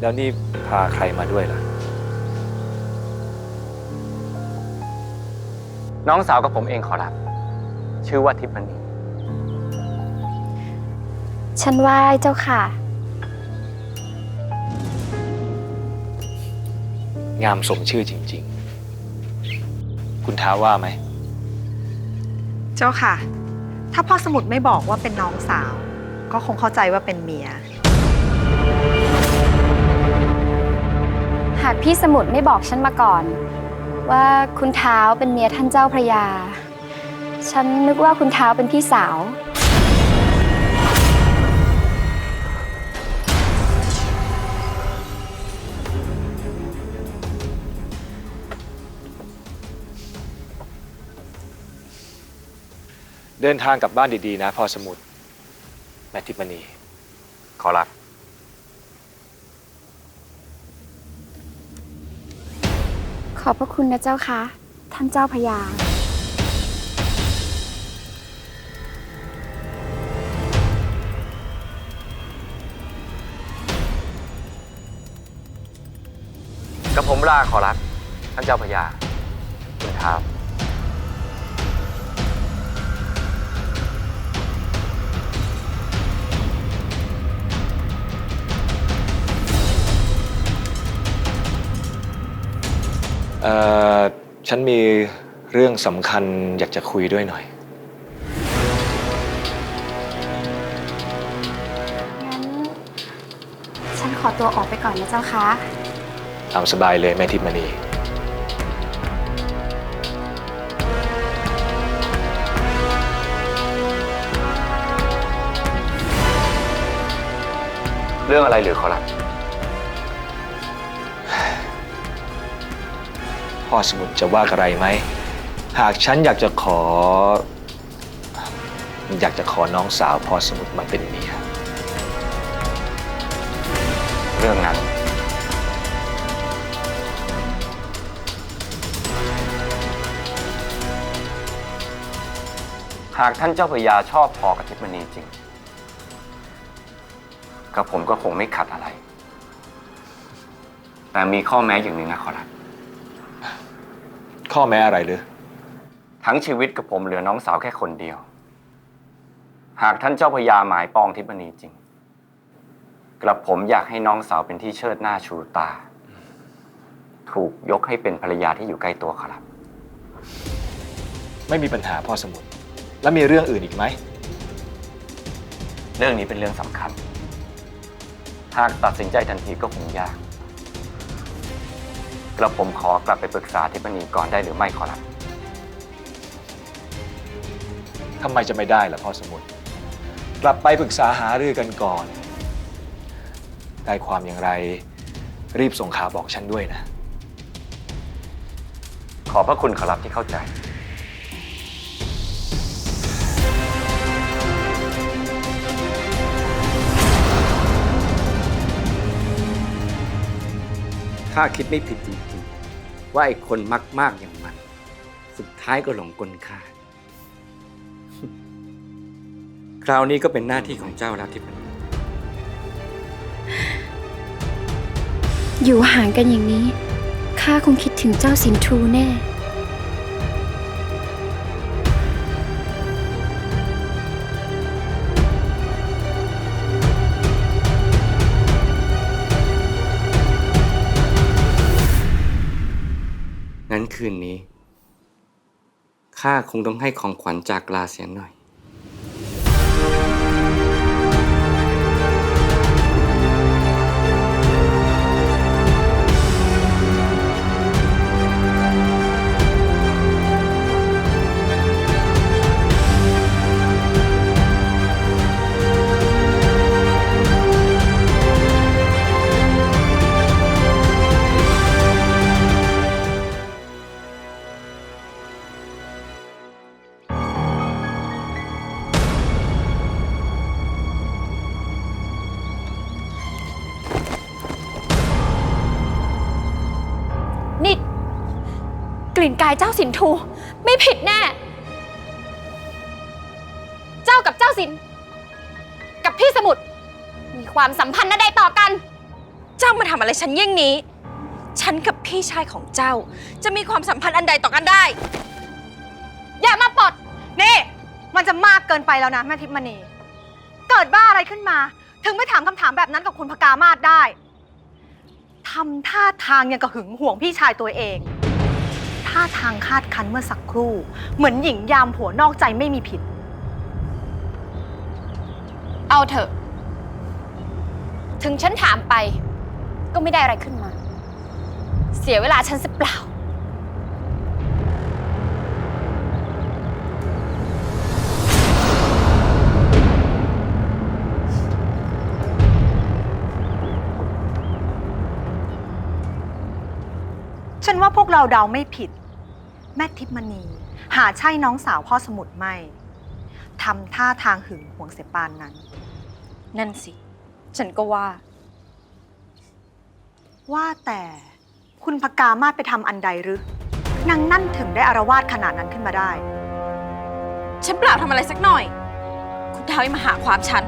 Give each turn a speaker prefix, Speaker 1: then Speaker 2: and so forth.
Speaker 1: แล้วนี่พาใครมาด้วยล่ะ
Speaker 2: น้องสาวกับผมเองขอรับ ชื่อว่าทิพย์มณี
Speaker 3: ฉันไหว้เจ้าค่ะ
Speaker 1: งามสมชื่อจริง ๆ คุณท้าว่าไหม
Speaker 4: เจ้าค่ะ ถ้าพ่อสมุดไม่บอกว่าเป็นน้องสาว ก็คงเข้าใจว่าเป็นเมียา
Speaker 3: กพี่สมุทรไม่บอกฉันมาก่อน ว่าคุณเท้าเป็นเมียท่านเจ้าพระยา ฉันนึกว่าคุณเท้าเป็นพี่สาว
Speaker 1: เดินทางกลับบ้านดีๆนะพ่อสมุทรแม่ทิพมณี
Speaker 2: ขอรับ
Speaker 3: อบพระคุณนะเจ้าค่ะท่านเจ้าพระยา
Speaker 2: กับผมลาขอรับท่านเจ้าพญาคุณครับ
Speaker 1: เอ่อฉันมีเรื่องสำคัญอยากจะคุยด้วยหน่อย
Speaker 3: งั้น ฉันขอตัวออกไปก่อนนะเจ้าค่ะ
Speaker 1: ตามสบายเลยแม่ทิพมณี
Speaker 2: เรื่องอะไรหรือขอรับ
Speaker 1: พ่อสมุทรจะว่าอะไรไหม หากฉันอยากจะขอ อยากจะขอน้องสาวพ่อสมุทรมาเป็นเมีย
Speaker 2: เรื่องนั้น หากท่านเจ้าพระยาชอบพอกับทิพมณีจริงกับผมก็คงไม่ขัดอะไร แต่มีข้อแม้อย่างหนึ่งนะขอรับ
Speaker 1: ข้อแม้อะไรหรือ
Speaker 2: ทั้งชีวิตกับผมเหลือน้องสาวแค่คนเดียว หากท่านเจ้าพระยาหมายปองทิพย์มณีจริง กระผมอยากให้น้องสาวเป็นที่เชิดหน้าชูตา ถูกยกให้เป็นภรรยาที่อยู่ใกล้ตัวขอรับ
Speaker 1: ไม่มีปัญหาพ่อสมุทรแล้วมีเรื่องอื่นอีกไหม
Speaker 2: เรื่องนี้เป็นเรื่องสำคัญ หากตัดสินใจทันทีก็คงยาก กระผมขอกลับไปปรึกษาทิพย์มณีก่อนได้หรือไม่ขอรับ
Speaker 1: ทำไมจะไม่ได้ล่ะพ่อสมุทรกลับไปปรึกษาหารือกันก่อน ได้ความอย่างไรรีบส่งข่าวบอกฉันด้วยนะ
Speaker 2: ขอบพระคุณขอรับที่เข้าใจ
Speaker 5: ข้าคิดไม่ผิดจริงๆ ว่าไอ้คนมาก ๆ อย่างมัน สุดท้ายก็หลงกลข้า คราวนี้ก็เป็นหน้าที่ของเจ้าแล้วที่มัน
Speaker 3: อยู่ห่างกันอย่างนี้ ข้าคงคิดถึงเจ้าสินทูแน่
Speaker 5: งั้นคืนนี้ ข้าคงต้องให้ของขวัญจากลาเสียหน่อย
Speaker 3: นกายเจ้าสินทู ไม่ผิดแน่ เจ้ากับเจ้าสิน กับพี่สมุทรมีความสัมพันธ์นใดต่อกัน
Speaker 6: เจ้ามาทำอะไรฉันเยี่ยงนี้ ฉันกับพี่ชายของเจ้า จะมีความสัมพันธ์อันใดต่อกันได้
Speaker 3: อย่ามาปลด
Speaker 4: นี่ มันจะมากเกินไปแล้วนะแม่ทิพมณี เกิดบ้าอะไรขึ้นมา ถึงไม่ถามคำถามแบบนั้นกับคุณพกามาศได้ทำท่าทางยังกระหึงห่วงพี่ชายตัวเอง ท่าทางคาดคันเมื่อสักครู่ เหมือนหญิงยามผัวนอกใจไม่มีผิด
Speaker 3: เอาเถอะ ถึงฉันถามไป ก็ไม่ได้อะไรขึ้นมา เสียเวลาฉันสิเปล่า
Speaker 4: ฉันว่าพวกเราเดาไม่ผิด แม่ทิพย์มณี หาใช่น้องสาวพ่อสมุทรไม่ทำท่าทางหึงห่วงเสียปานนั้น
Speaker 6: นั่นสิ ฉันก็ว่า
Speaker 4: ว่าแต่คุณพกามาศไปทำอันใดหรือนางนั่นถึงได้อารวาสขนาดนั้นขึ้นมาได้
Speaker 6: ฉันเปล่าทำอะไรสักหน่อย คุณท้าวยังมาหาความฉัน